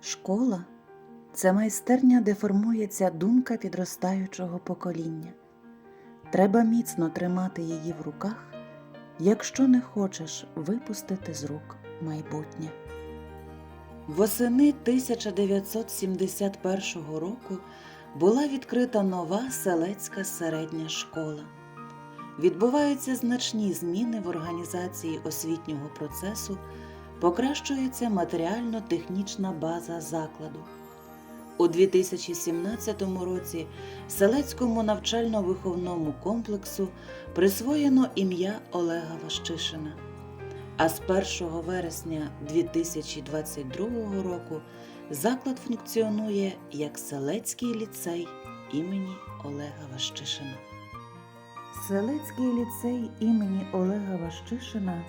Школа це майстерня, де формується думка підростаючого покоління. Треба міцно тримати її в руках, якщо не хочеш випустити з рук майбутнє. Восени 1971 року була відкрита нова селецька середня школа. Відбуваються значні зміни в організації освітнього процесу, покращується матеріально-технічна база закладу. У 2017 році селецькому навчально-виховному комплексу присвоєно ім'я Олега Ващишина. А з 1 вересня 2022 року заклад функціонує як Селецький ліцей імені Олега Ващишина. Селецький ліцей імені Олега Ващишина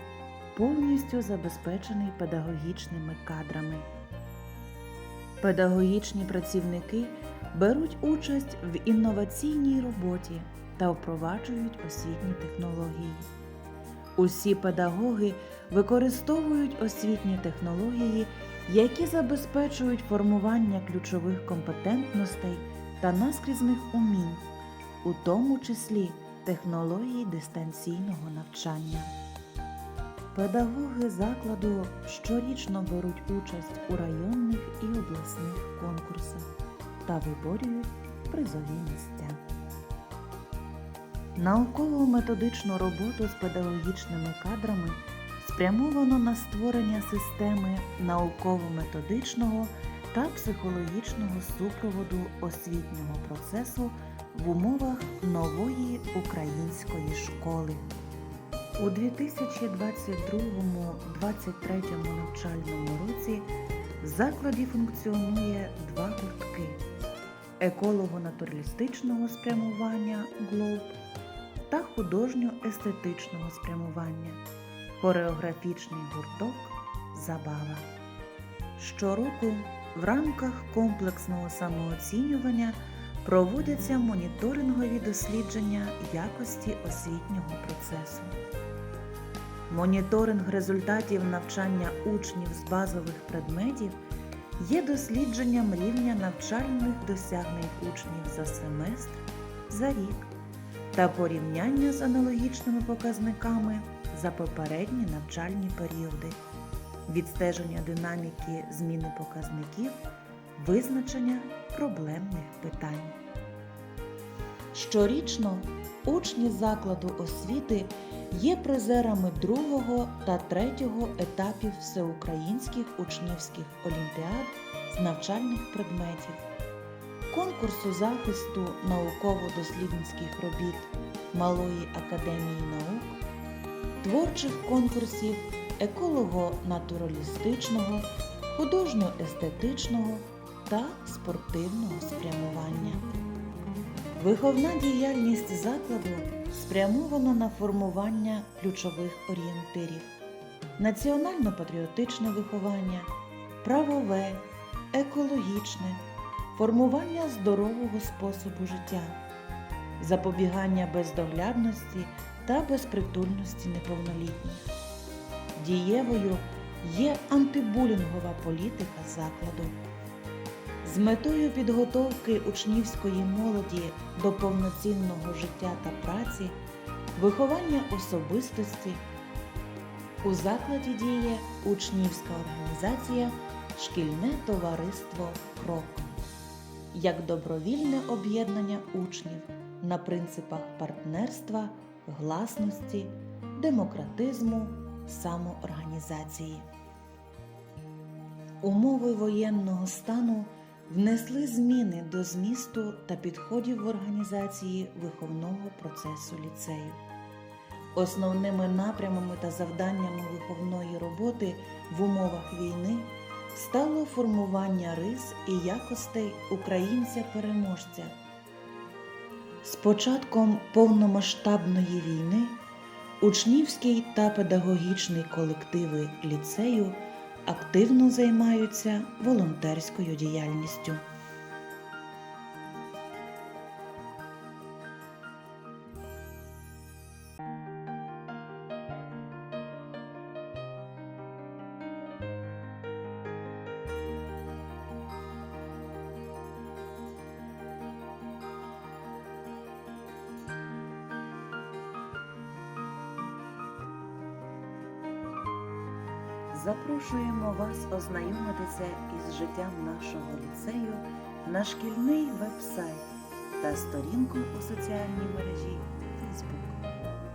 повністю забезпечений педагогічними кадрами. Педагогічні працівники беруть участь в інноваційній роботі та впроваджують освітні технології. Усі педагоги використовують освітні технології, які забезпечують формування ключових компетентностей та наскрізних умінь, у тому числі технології дистанційного навчання. Педагоги закладу щорічно беруть участь у районних і обласних конкурсах та виборюють призові місця. Науково-методичну роботу з педагогічними кадрами спрямовано на створення системи науково-методичного та психологічного супроводу освітнього процесу в умовах нової української школи. У 2022-2023 навчальному році в закладі функціонує два гуртки еколого-натуралістичного спрямування ГЛОБ та художньо-естетичного спрямування хореографічний гурток Забава. Щороку в рамках комплексного самооцінювання проводяться моніторингові дослідження якості освітнього процесу. Моніторинг результатів навчання учнів з базових предметів є дослідженням рівня навчальних досягнень учнів за семестр, за рік та порівняння з аналогічними показниками за попередні навчальні періоди, відстеження динаміки зміни показників, визначення проблемних питань. Щорічно учні закладу освіти є призерами другого та третього етапів всеукраїнських учнівських олімпіад з навчальних предметів, конкурсу захисту науково-дослідницьких робіт Малої академії наук, творчих конкурсів еколого-натуралістичного, художньо-естетичного та спортивного спрямування. Виховна діяльність закладу спрямована на формування ключових орієнтирів: національно-патріотичне виховання, правове, екологічне, формування здорового способу життя, запобігання бездоглядності та безпритульності неповнолітніх. Дієвою є антибулінгова політика закладу. З метою підготовки учнівської молоді до повноцінного життя та праці, виховання особистості у закладі діє учнівська організація Шкільне товариство Крок як добровільне об'єднання учнів на принципах партнерства, гласності, демократизму, самоорганізації. Умови воєнного стану внесли зміни до змісту та підходів в організації виховного процесу ліцею. Основними напрямами та завданнями виховної роботи в умовах війни стало формування рис і якостей українця-переможця. З початком повномасштабної війни учнівський та педагогічний колективи ліцею активно займаються волонтерською діяльністю. Запрошуємо вас ознайомитися із життям нашого ліцею на шкільний веб-сайт та сторінку у соціальній мережі